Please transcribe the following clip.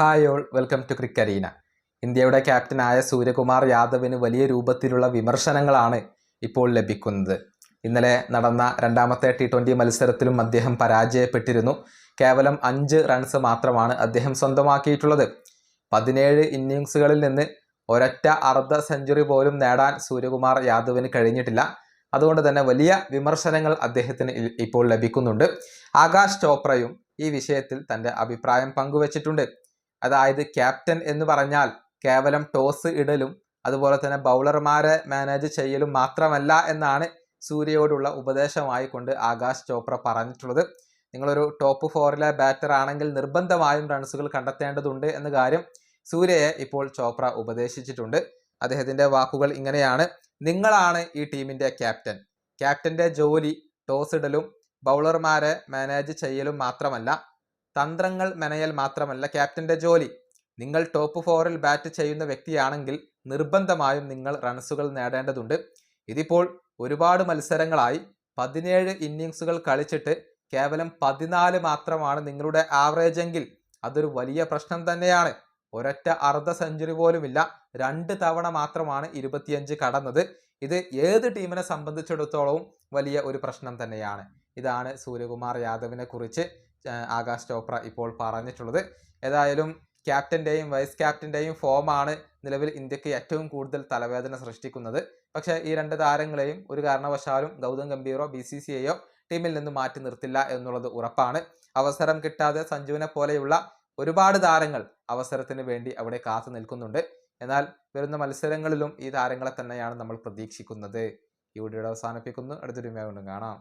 Hi all welcome to Cricarena ഇന്ത്യയുടെ ക്യാപ്റ്റനായ സൂര്യകുമാർ യാദവിന് വലിയ രൂപത്തിലുള്ള വിമർശനങ്ങളാണ് ഇപ്പോൾ ലഭിക്കുന്നത്. ഇന്നലെ നടന്ന രണ്ടാമത്തെ ടി ട്വന്റി മത്സരത്തിലും അദ്ദേഹം പരാജയപ്പെട്ടിരുന്നു. കേവലം അഞ്ച് റൺസ് മാത്രമാണ് അദ്ദേഹം സ്വന്തമാക്കിയിട്ടുള്ളത്. പതിനേഴ് ഇന്നിങ്സുകളിൽ നിന്ന് ഒരൊറ്റ അർദ്ധ സെഞ്ചുറി പോലും നേടാൻ സൂര്യകുമാർ യാദവിന് കഴിഞ്ഞിട്ടില്ല. അതുകൊണ്ട് തന്നെ വലിയ വിമർശനങ്ങൾ അദ്ദേഹത്തിന് ഇപ്പോൾ ലഭിക്കുന്നുണ്ട്. ആകാശ് ചോപ്രയും ഈ വിഷയത്തിൽ തന്റെ അഭിപ്രായം പങ്കുവച്ചിട്ടുണ്ട്. അതായത് ക്യാപ്റ്റൻ എന്ന് പറഞ്ഞാൽ കേവലം ടോസ് ഇടലും അതുപോലെ തന്നെ ബൗളർമാരെ മാനേജ് ചെയ്യലും മാത്രമല്ല എന്നാണ് സൂര്യയോടുള്ള ഉപദേശമായി കൊണ്ട് ആകാശ് ചോപ്ര പറഞ്ഞിട്ടുള്ളത്. നിങ്ങളൊരു ടോപ്പ് ഫോറിലെ ബാറ്റർ ആണെങ്കിൽ നിർബന്ധമായും റൺസുകൾ കണ്ടെത്തേണ്ടതുണ്ട് എന്ന കാര്യം സൂര്യയെ ഇപ്പോൾ ചോപ്ര ഉപദേശിച്ചിട്ടുണ്ട്. അദ്ദേഹത്തിന്റെ വാക്കുകൾ ഇങ്ങനെയാണ്. നിങ്ങളാണ് ഈ ടീമിന്റെ ക്യാപ്റ്റൻ. ക്യാപ്റ്റന്റെ ജോലി ടോസ് ഇടലും ബൗളർമാരെ മാനേജ് ചെയ്യലും മാത്രമല്ല. തന്ത്രങ്ങൾ മെനയൽ മാത്രമല്ല ക്യാപ്റ്റന്റെ ജോലി. നിങ്ങൾ ടോപ്പ് ഫോറിൽ ബാറ്റ് ചെയ്യുന്ന വ്യക്തിയാണെങ്കിൽ നിർബന്ധമായും നിങ്ങൾ റൺസുകൾ നേടേണ്ടതുണ്ട്. ഇതിപ്പോൾ ഒരുപാട് മത്സരങ്ങളായി പതിനേഴ് ഇന്നിങ്സുകൾ കളിച്ചിട്ട് കേവലം പതിനാല് മാത്രമാണ് നിങ്ങളുടെ ആവറേജ് എങ്കിൽ അതൊരു വലിയ പ്രശ്നം തന്നെയാണ്. ഒരൊറ്റ അർദ്ധ സെഞ്ചുറി പോലുമില്ല. രണ്ട് തവണ മാത്രമാണ് ഇരുപത്തിയഞ്ച് കടന്നത്. ഇത് ഏത് ടീമിനെ സംബന്ധിച്ചിടത്തോളവും വലിയ ഒരു പ്രശ്നം തന്നെയാണ്. ഇതാണ് സൂര്യകുമാർ യാദവിനെ കുറിച്ച് ആകാശ് ചോപ്ര ഇപ്പോൾ പറഞ്ഞിട്ടുള്ളത്. ഏതായാലും ക്യാപ്റ്റന്റെയും വൈസ് ക്യാപ്റ്റന്റെയും ഫോമാണ് നിലവിൽ ഇന്ത്യയ്ക്ക് ഏറ്റവും കൂടുതൽ തലവേദന സൃഷ്ടിക്കുന്നത്. പക്ഷേ ഈ രണ്ട് താരങ്ങളെയും ഒരു കാരണവശാലും ഗൗതം ഗംഭീറോ ബി സി സി ഐയോ ടീമിൽ നിന്ന് മാറ്റി നിർത്തില്ല എന്നുള്ളത് ഉറപ്പാണ്. അവസരം കിട്ടാതെ സഞ്ജുവിനെ പോലെയുള്ള ഒരുപാട് താരങ്ങൾ അവസരത്തിന് വേണ്ടി അവിടെ കാത്തു നിൽക്കുന്നുണ്ട്. എന്നാൽ വരുന്ന മത്സരങ്ങളിലും ഈ താരങ്ങളെ തന്നെയാണ് നമ്മൾ പ്രതീക്ഷിക്കുന്നത്. ഈ വീഡിയോ അവസാനിപ്പിക്കുന്നു. അടുത്തൊരു കാണാം.